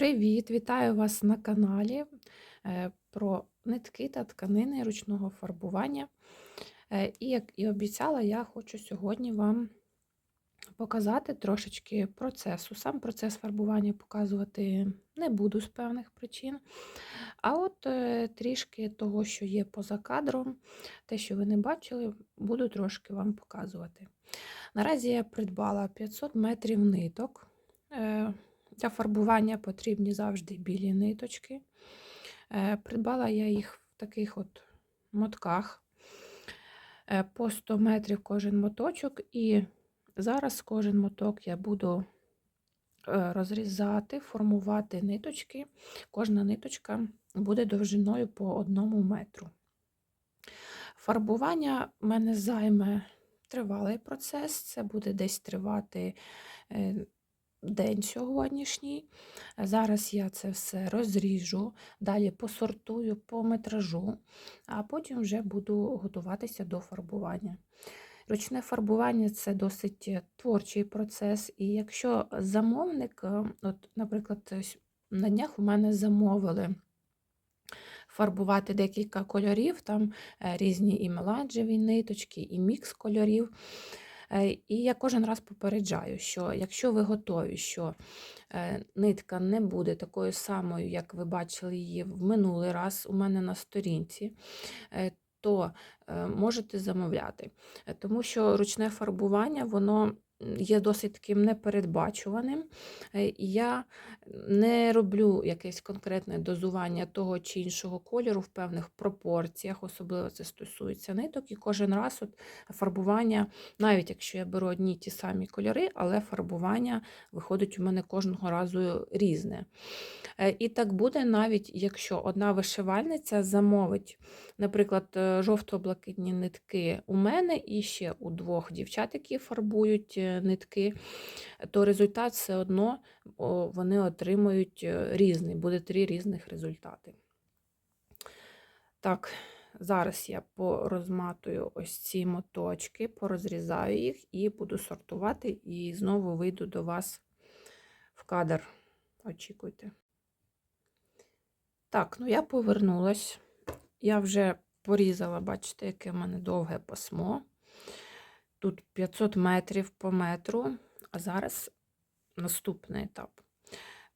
Привіт! Вітаю вас на каналі е, про нитки та тканини ручного фарбування. Е, І, як і обіцяла, я хочу сьогодні вам показати трошечки процесу. Сам процес фарбування показувати не буду з певних причин. А от е, трішки того, що є поза кадром, те, що ви не бачили, буду трошки вам показувати. Наразі я придбала 500 метрів ниток. Для фарбування потрібні завжди білі ниточки. Е, Придбала я їх в таких от мотках е, по 100 метрів кожен моточок, і зараз кожен моток я буду е, розрізати, формувати ниточки. Кожна ниточка буде довжиною по одному метру. Фарбування в мене займе тривалий процес, це буде десь тривати день сьогоднішній. Зараз я це все розріжу, далі посортую по метражу, а потім вже буду готуватися до фарбування. Ручне фарбування це досить творчий процес, і якщо замовник, е, от, наприклад, на днях у мене замовили фарбувати декілька кольорів, там е, різні і меланжеві ниточки, і мікс кольорів. Е, І я кожен раз попереджаю, що якщо ви готові, що е, нитка не буде такою самою, як ви бачили її в минулий раз у мене на сторінці, е, то можете замовляти. Тому що ручне фарбування, воно є досить таким непередбачуваним. Е, Я не роблю якесь конкретне дозування того чи іншого кольору в певних пропорціях, особливо це стосується ниток. І кожен раз от фарбування, навіть якщо я беру одні ті самі кольори, але фарбування виходить у мене кожного разу різне. Е, І так буде, навіть якщо одна вишивальниця замовить, наприклад, е, жовто-блакитні нитки у мене і ще у двох дівчат, які фарбують нитки, то результат все одно вони отримують е, різний, буде три різних результати. Так, зараз я порозматую ось ці моточки, порозрізаю їх і буду сортувати, і знову вийду до вас в кадр. Очікуйте. Так, ну я повернулась. Я вже порізала, бачите, яке в мене довге пасмо. Тут 500 метрів по метру, а зараз наступний етап.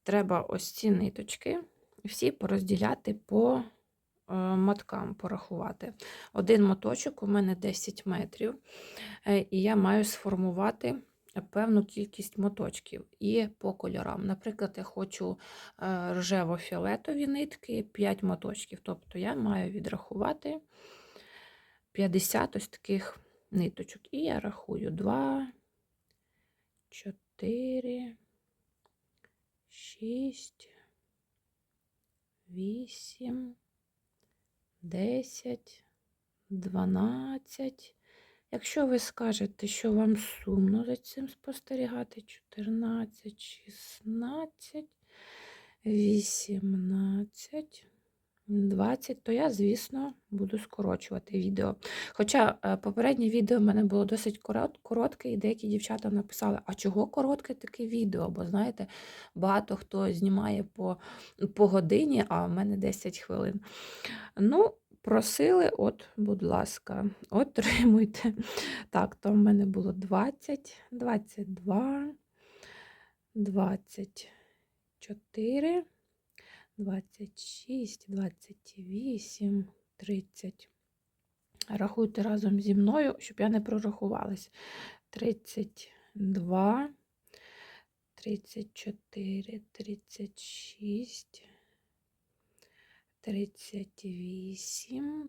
Треба ось ці ниточки всі порозділяти по е, моткам, порахувати. Один моточок у мене 10 метрів, е, і я маю сформувати певну кількість моточків і по кольорам. Наприклад, я хочу е, рожево-фіолетові нитки, 5 моточків. Тобто я маю відрахувати 50 ось таких ниточок. І я рахую 2, 4, 6, 8, 10, 12. Якщо ви скажете, що вам сумно за цим спостерігати, 14, 16, 18, 20, то я, звісно, буду скорочувати відео. Хоча е, попереднє відео в мене було досить коротке, і деякі дівчата написали, а чого коротке таке відео? Бо, знаєте, багато хто знімає по, по годині, а в мене 10 хвилин. Ну, просили, от, будь ласка, отримуйте. Так, то в мене було 20, 22, 24. 26, 28, 30. Рахуйте разом зі мною, щоб я не прорахувалась. 32, 34, 36, 38,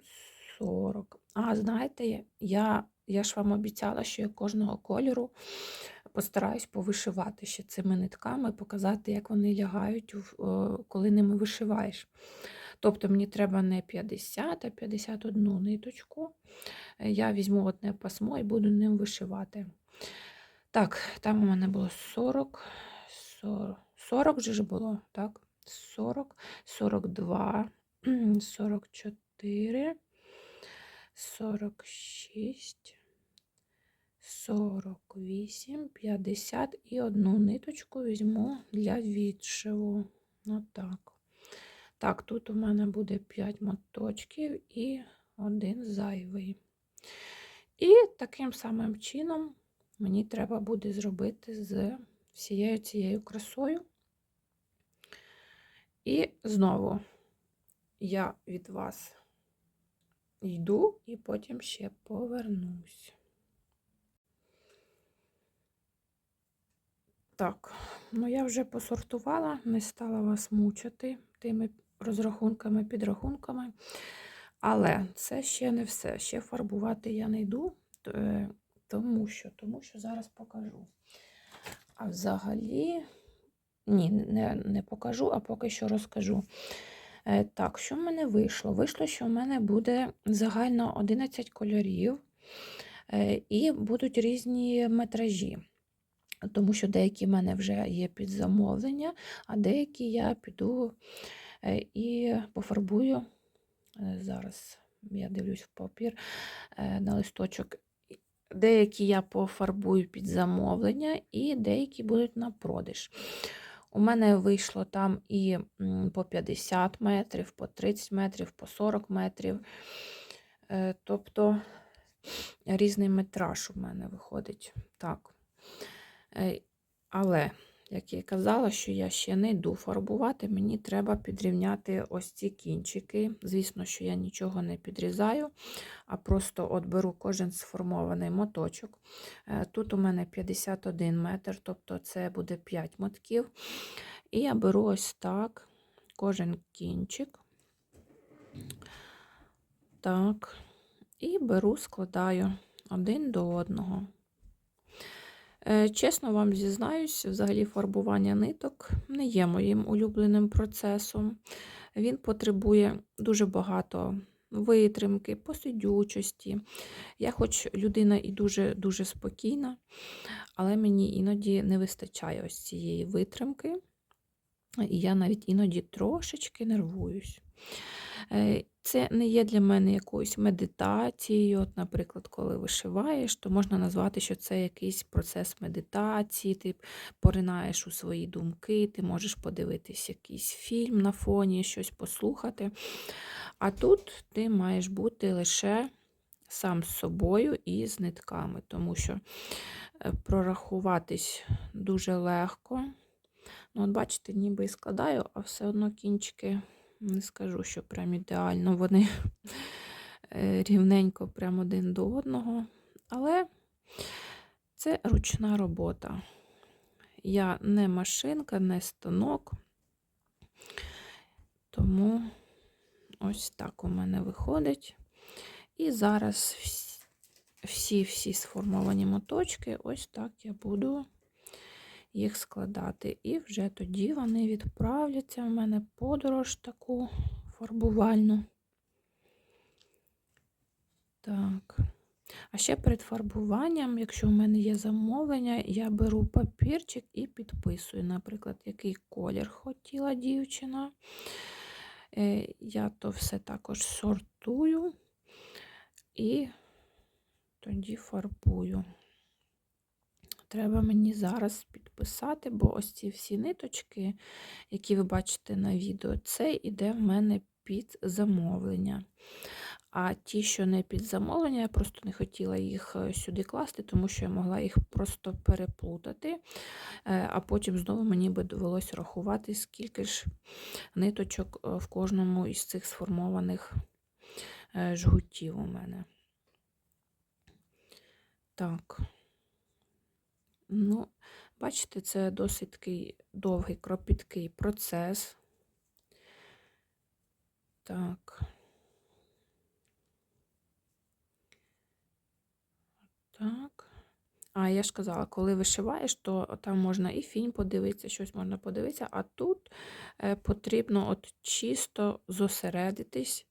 40. А, знаєте, я, я ж вам обіцяла, що я кожного кольору постараюсь повишивати ще цими нитками, показати, як вони лягають, е, коли ними вишиваєш. Тобто мені треба не 50, а 51 ниточку. Е, Я візьму одне пасмо і буду ним вишивати. Так, там у мене було 40, 40, 40 вже ж було, так? 40, 42, 44, 46, 48, 50 і одну ниточку візьму для відшиву. Отак. Так, тут у мене буде 5 моточків і один зайвий. І таким самим чином мені треба буде зробити з всією цією красою. І знову я від вас йду і потім ще повернусь. Так, ну я вже посортувала, не стала вас мучити тими розрахунками, підрахунками. Але це ще не все. Ще фарбувати я не йду, е, тому що, тому що зараз покажу. А взагалі, ні, не, не покажу, а поки що розкажу. Е, Так, що в мене вийшло? Вийшло, що в мене буде загально 11 кольорів, е, і будуть різні метражі. Тому що деякі в мене вже є під замовлення, а деякі я піду е, і пофарбую. Е, Зараз я дивлюсь в папір е, на листочок. Деякі я пофарбую під замовлення, і деякі будуть на продаж. У мене вийшло там і по 50 метрів, по 30 метрів, по 40 метрів. Тобто різний метраж у мене виходить. Так. Е, Але, як я казала, що я ще не йду фарбувати, мені треба підрівняти ось ці кінчики. Звісно, що я нічого не підрізаю, а просто от беру кожен сформований моточок. Е, Тут у мене 51 метр, тобто це буде 5 мотків. І я беру ось так кожен кінчик. Так, і беру, складаю один до одного. Е, Чесно вам зізнаюсь, взагалі фарбування ниток не є моїм улюбленим процесом. Він потребує дуже багато витримки, посидючості. Я, хоч людина і дуже дуже спокійна, але мені іноді не вистачає ось цієї витримки, і я навіть іноді трошечки нервуюсь. Е, Це не є для мене якоюсь медитацією. От, наприклад, коли вишиваєш, то можна назвати, що це якийсь процес медитації, ти поринаєш у свої думки, ти можеш подивитись якийсь фільм на фоні, щось послухати. А тут ти маєш бути лише сам з собою і з нитками, тому що е, прорахуватись дуже легко. Ну, от бачите, ніби і складаю, а все одно кінчики не скажу, що прям ідеально вони е, рівненько прям один до одного. Але це ручна робота. Я не машинка, не станок. Тому ось так у мене виходить. І зараз всі-всі сформовані моточки, ось так я буду їх складати. І вже тоді вони відправляться в мене подорож таку фарбувальну. Так. А ще перед фарбуванням, якщо в мене є замовлення, я беру папірчик і підписую, наприклад, який колір хотіла дівчина. Е, Я то все також сортую і тоді фарбую. Треба мені зараз підписати, бо ось ці всі ниточки, які ви бачите на відео, це йде в мене під замовлення. А ті, що не під замовлення, я просто не хотіла їх е, сюди класти, тому що я могла їх просто переплутати, е, а потім знову мені би довелося рахувати, скільки ж ниточок е, в кожному із цих сформованих жгутів у мене. Так. Ну, бачите, це досить такий довгий, кропіткий процес. Так. Так. А, я ж казала, коли вишиваєш, то там можна і фільм подивитися, щось можна подивитися, а тут е, потрібно от чисто зосередитись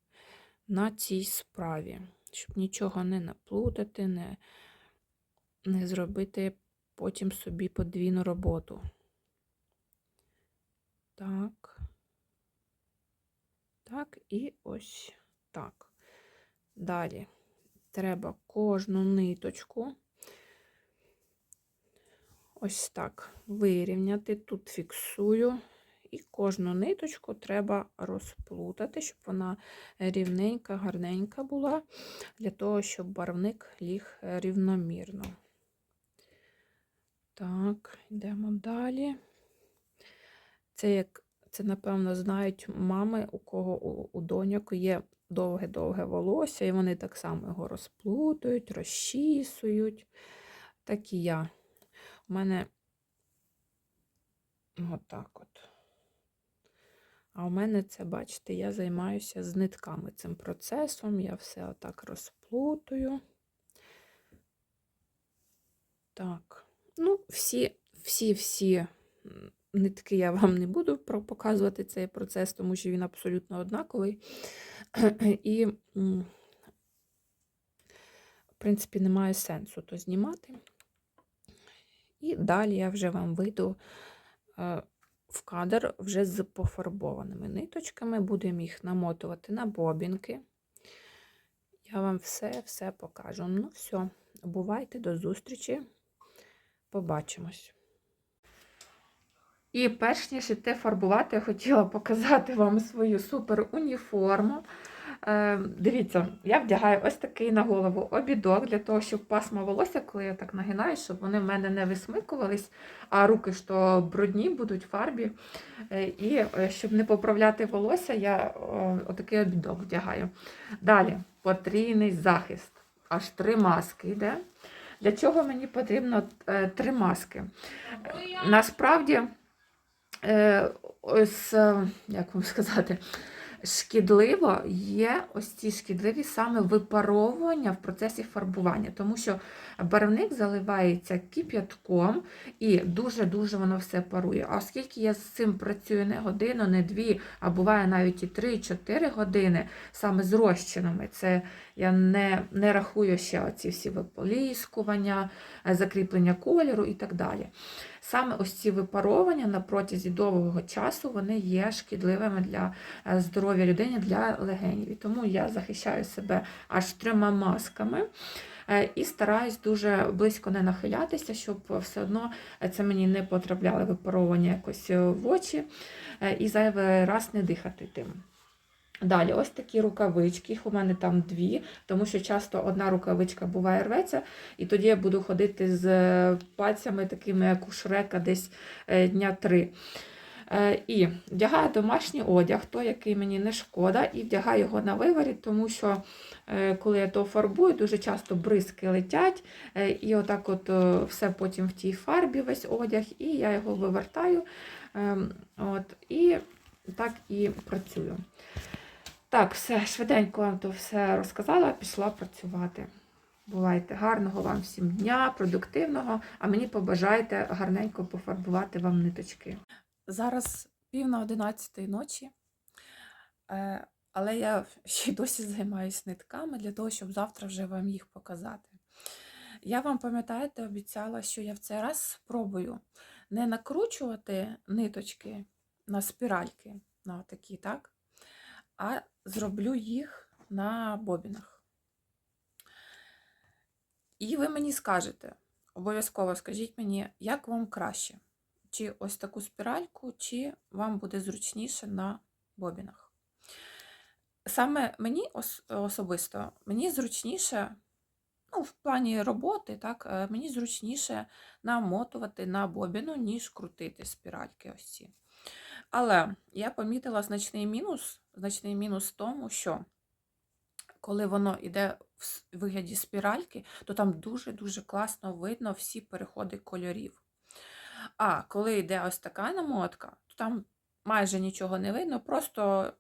на цій справі, щоб нічого не наплутати, не, не зробити потім собі подвійну роботу. Так. Так, і ось так. Далі треба кожну ниточку ось так вирівняти. Тут фіксую і кожну ниточку треба розплутати, щоб вона рівненька, гарненька була, для того, щоб барвник ліг рівномірно. Так, йдемо далі. Це як це, напевно, знають мами, у кого у, у доньок є довге-довге волосся, і вони так само його розплутують, розчісують. Так і я. У мене отак от. А у мене це, бачите, я займаюся з нитками цим процесом. Я все отак розплутую. Так, ну, всі, всі, всі нитки я вам не буду показувати цей процес, тому що він абсолютно однаковий. І, в принципі, немає сенсу то знімати. І далі я вже вам вийду е, в кадр вже з пофарбованими ниточками, будемо їх намотувати на бобінки. Я вам все-все покажу. Ну, все, бувайте, до зустрічі. Побачимось. І перш ніж іти фарбувати, я хотіла показати вам свою супер уніформу. Е, дивіться, я вдягаю ось такий на голову обідок для того, щоб пасма волосся, коли я так нагинаю, щоб вони в мене не висмикувались, а руки то брудні будуть фарбі. Е, і е, щоб не поправляти волосся, я отакий обідок вдягаю. Далі потрійний захист. Аж три маски йде. Для чого мені потрібно три маски? Насправді. Ось, як вам сказати, шкідливо є ось ці шкідливі саме випаровування в процесі фарбування, тому що барвник заливається кип'ятком і дуже-дуже воно все парує. А оскільки я з цим працюю не годину, не дві, а буває навіть і 3-4 години саме з розчинами, це я не не рахую ще оці всі виполіскування, закріплення кольору і так далі. Саме ось ці випаровування на протязі довгого часу вони є шкідливими для е, здоров'я людини, для легенів. І тому я захищаю себе аж трьома масками. Е, і стараюсь дуже близько не нахилятися, щоб все одно це мені не потрапляло випаровування якось в очі е, і зайвий раз не дихати тим. Далі, ось такі рукавички, їх у мене там дві, тому що часто одна рукавичка буває рветься, і тоді я буду ходити з пальцями, такими, як у шрека, десь е, дня три. Е, і вдягаю домашній одяг, той, який мені не шкода, і вдягаю його на виворіт, тому що е, коли я то фарбую, дуже часто бризки летять, і отак от все потім в тій фарбі весь одяг, і я його вивертаю. Ем, от, І так і працюю. Так, все, швиденько вам то все розказала, пішла працювати. Бувайте гарного вам всім дня, продуктивного, а мені побажайте гарненько пофарбувати вам ниточки. Зараз пів на одинадцятої ночі, е, але я ще й досі займаюся нитками для того, щоб завтра вже вам їх показати. Я вам, пам'ятаєте, обіцяла, що я в цей раз спробую не накручувати ниточки на спіральки, на такі, так? а зроблю їх на бобінах. І ви мені скажете, обов'язково скажіть мені, як вам краще, чи ось таку спіральку, чи вам буде зручніше на бобінах. Саме мені особисто, мені зручніше, ну, в плані роботи, так, е, мені зручніше намотувати на бобіну, ніж крутити спіральки ось ці. Але я помітила значний мінус значний мінус в тому, що коли воно йде в вигляді спіральки, то там дуже-дуже класно видно всі переходи кольорів. А коли йде ось така намотка, то там майже нічого не видно, просто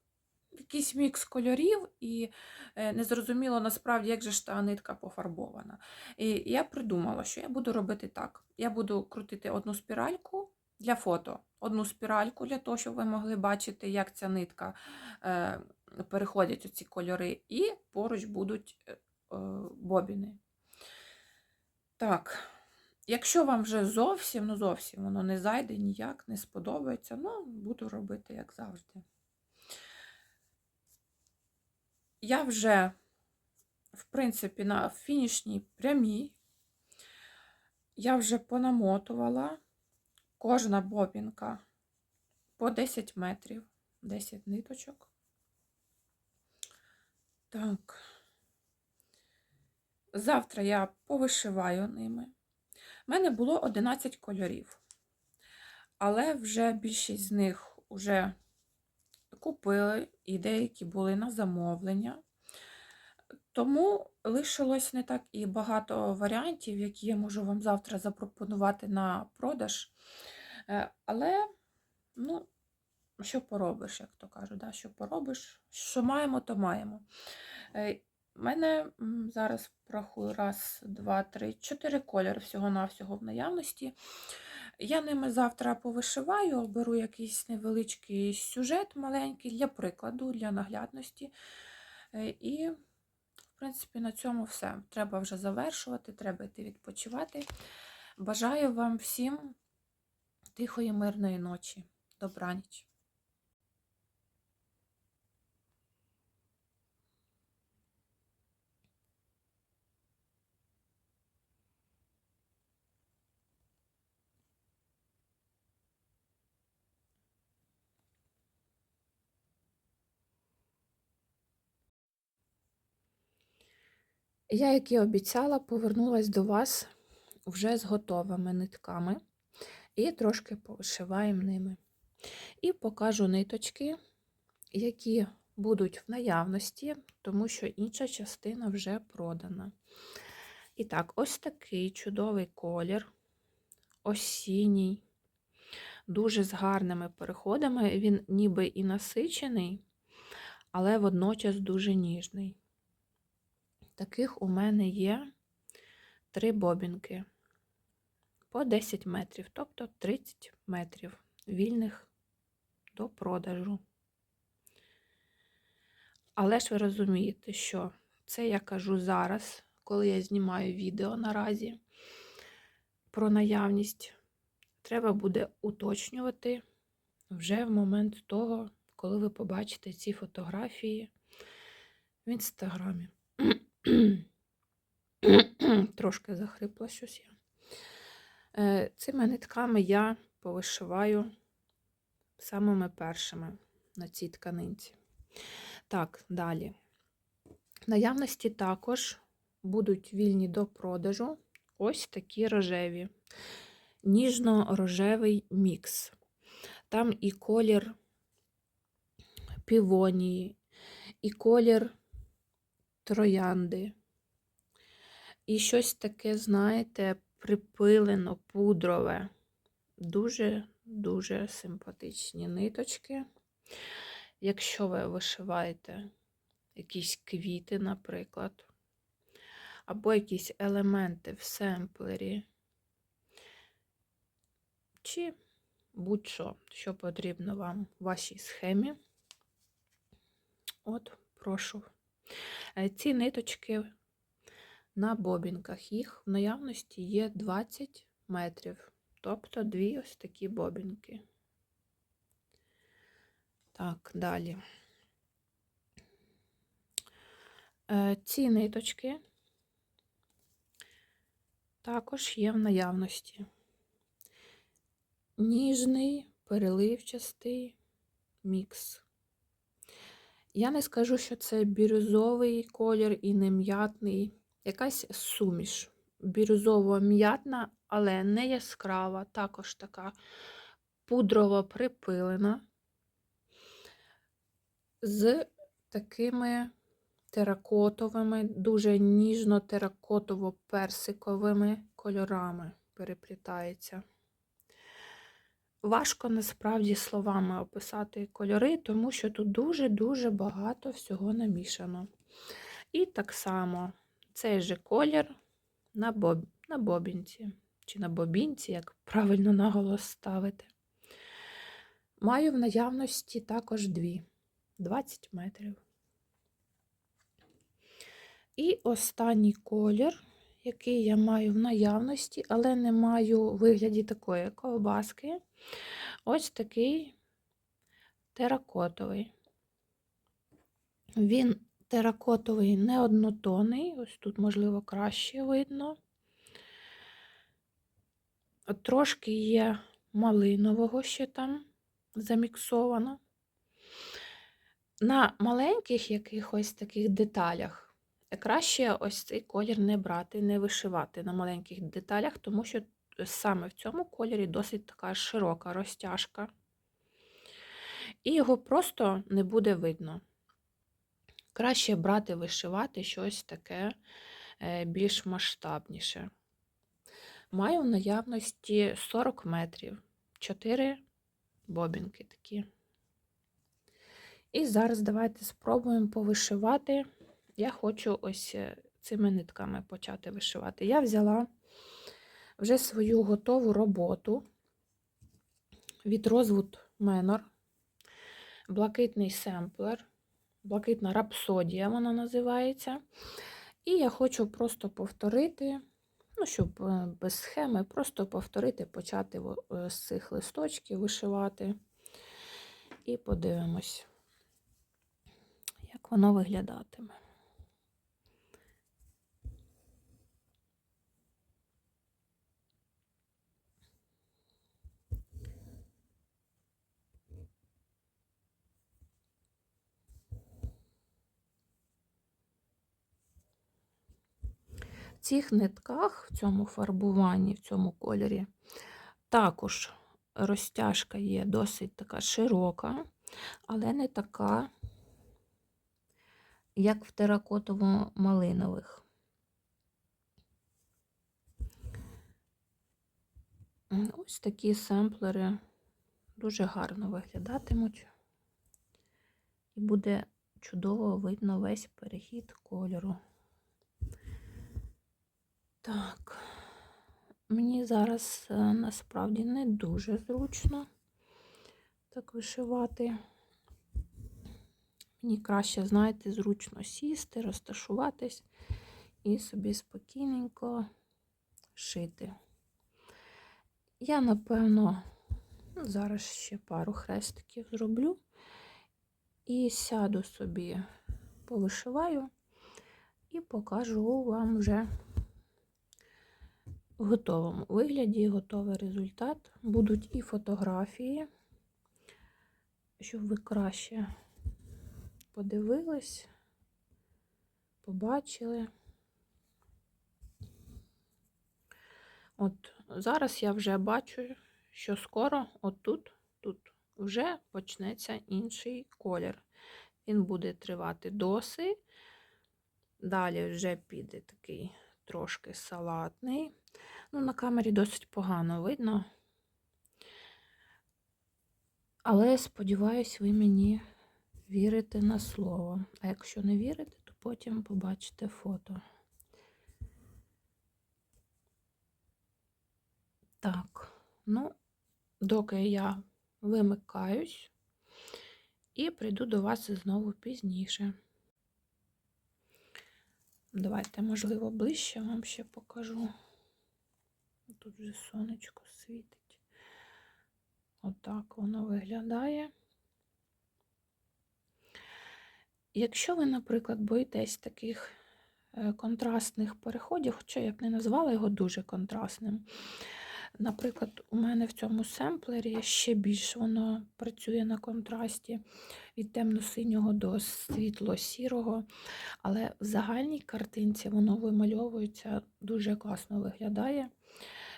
якийсь мікс кольорів, і е, незрозуміло насправді, як же ж та нитка пофарбована. І я придумала, що я буду робити так: я буду крутити одну спіральку для фото одну спіральку, для того, щоб ви могли бачити, як ця нитка е, переходять оці кольори, і поруч будуть е, бобіни. Так, якщо вам вже зовсім, ну зовсім воно не зайде ніяк, не сподобається, ну, буду робити, як завжди. Я вже, в принципі, на фінішній прямій, я вже понамотувала кожна бобінка по 10 метрів, 10 ниточок. Так. Завтра я повишиваю ними. У мене було 11 кольорів, але вже більшість з них вже купили, і деякі були на замовлення. Тому лишилось не так і багато варіантів, які я можу вам завтра запропонувати на продаж. Е, Але, ну, що поробиш, як то кажуть, да? що поробиш, що маємо, то маємо. Е, У мене зараз порахую раз, два, три, чотири кольори всього-навсього в наявності. Я ними завтра повишиваю, беру якийсь невеличкий сюжет маленький для прикладу, для наглядності. Е, І, в принципі, на цьому все. Треба вже завершувати, треба йти відпочивати. Бажаю вам всім тихої, мирної ночі. Добраніч. Я, як і обіцяла, повернулася до вас вже з готовими нитками і трошки повишиваємо ними. І покажу ниточки, які будуть в наявності, тому що інша частина вже продана. І так, ось такий чудовий колір, осінній, дуже з гарними переходами. Він ніби і насичений, але водночас дуже ніжний. Таких у мене є три бобінки по 10 метрів, тобто 30 метрів вільних до продажу. Але ж ви розумієте, що це я кажу зараз, коли я знімаю відео наразі про наявність. Треба буде уточнювати вже в момент того, коли ви побачите ці фотографії в інстаграмі. Трошки захрипла щось я. Е, Цими нитками я повишиваю самими першими на цій тканинці. Так, далі. В наявності також будуть вільні до продажу ось такі рожеві, ніжно-рожевий мікс. Там і колір півонії, і колір троянди. І щось таке, знаєте, припилено, пудрове. Дуже-дуже симпатичні ниточки. Якщо ви вишиваєте якісь квіти, наприклад, або якісь елементи в семплері, чи будь-що, що потрібно вам в вашій схемі. От, прошу. Е, ці ниточки на бобінках, їх в наявності є 20 метрів, тобто дві ось такі бобінки. Так, далі. Е, ці ниточки також є в наявності. Ніжний, переливчастий мікс. Я не скажу, що це бірюзовий колір і не м'ятний, якась суміш. Бірюзово-м'ятна, але не яскрава, також така пудрово припилена, з такими теракотовими, дуже ніжно-теракотово-персиковими кольорами переплітається. Важко насправді словами описати кольори, тому що тут дуже-дуже багато всього намішано. І так само цей же колір на боб... на бобінці, чи на бобінці, як правильно наголос ставити. Маю в наявності також дві 20 метрів. І останній колір, який я маю в наявності, але не маю у вигляді такої ковбаски. Ось такий теракотовий. Він теракотовий не однотонний, ось тут, можливо, краще видно. Трошки є малинового ще там заміксовано. На маленьких якихось таких деталях краще ось цей колір не брати, не вишивати на маленьких деталях, тому що саме в цьому кольорі досить така широка розтяжка. І його просто не буде видно. Краще брати, вишивати щось таке е, більш масштабніше. Маю в наявності 40 метрів, 4 бобінки такі. І зараз давайте спробуємо повишивати. Я хочу ось е, цими нитками почати вишивати. Я взяла вже свою готову роботу від Rosewood Manor, блакитний семплер, блакитна рапсодія вона називається. І я хочу просто повторити, ну, щоб е, без схеми, просто повторити, почати е, з цих листочків вишивати. І подивимось, як воно виглядатиме. Цих нитках, в цьому фарбуванні, в цьому кольорі, також розтяжка є досить така широка, але не така, як в теракотово-малинових. Ось такі семплери дуже гарно виглядатимуть, і буде чудово видно весь перехід кольору. Так, мені зараз е, насправді не дуже зручно так вишивати. Мені краще, знаєте, зручно сісти, розташуватись і собі спокійненько шити. Я, напевно, ну, зараз ще пару хрестиків зроблю і сяду собі, повишиваю і покажу вам вже готовому вигляді, готовий результат. Будуть і фотографії, щоб ви краще подивились, побачили. От зараз я вже бачу, що скоро отут, тут вже почнеться інший колір. Він буде тривати доси. Далі вже піде такий трошки салатний. Ну, на камері досить погано видно. Але сподіваюсь, ви мені вірите на слово. А якщо не вірите, то потім побачите фото. Так, ну, доки я вимикаюсь і прийду до вас знову пізніше. Давайте, можливо, ближче вам ще покажу. Тут вже сонечко світить. Отак воно виглядає. Якщо ви, наприклад, боїтесь таких е, контрастних переходів, хоча я б не назвала його дуже контрастним, Наприклад, у мене в цьому семплері ще більш воно працює на контрасті від темно-синього до світло-сірого, але в загальній картинці воно вимальовується, дуже класно виглядає.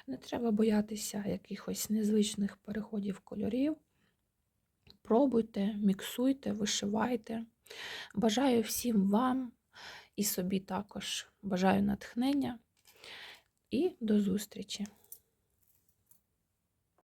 Не треба боятися якихось незвичних переходів кольорів. Пробуйте, міксуйте, вишивайте. Бажаю всім вам і собі також бажаю натхнення і до зустрічі!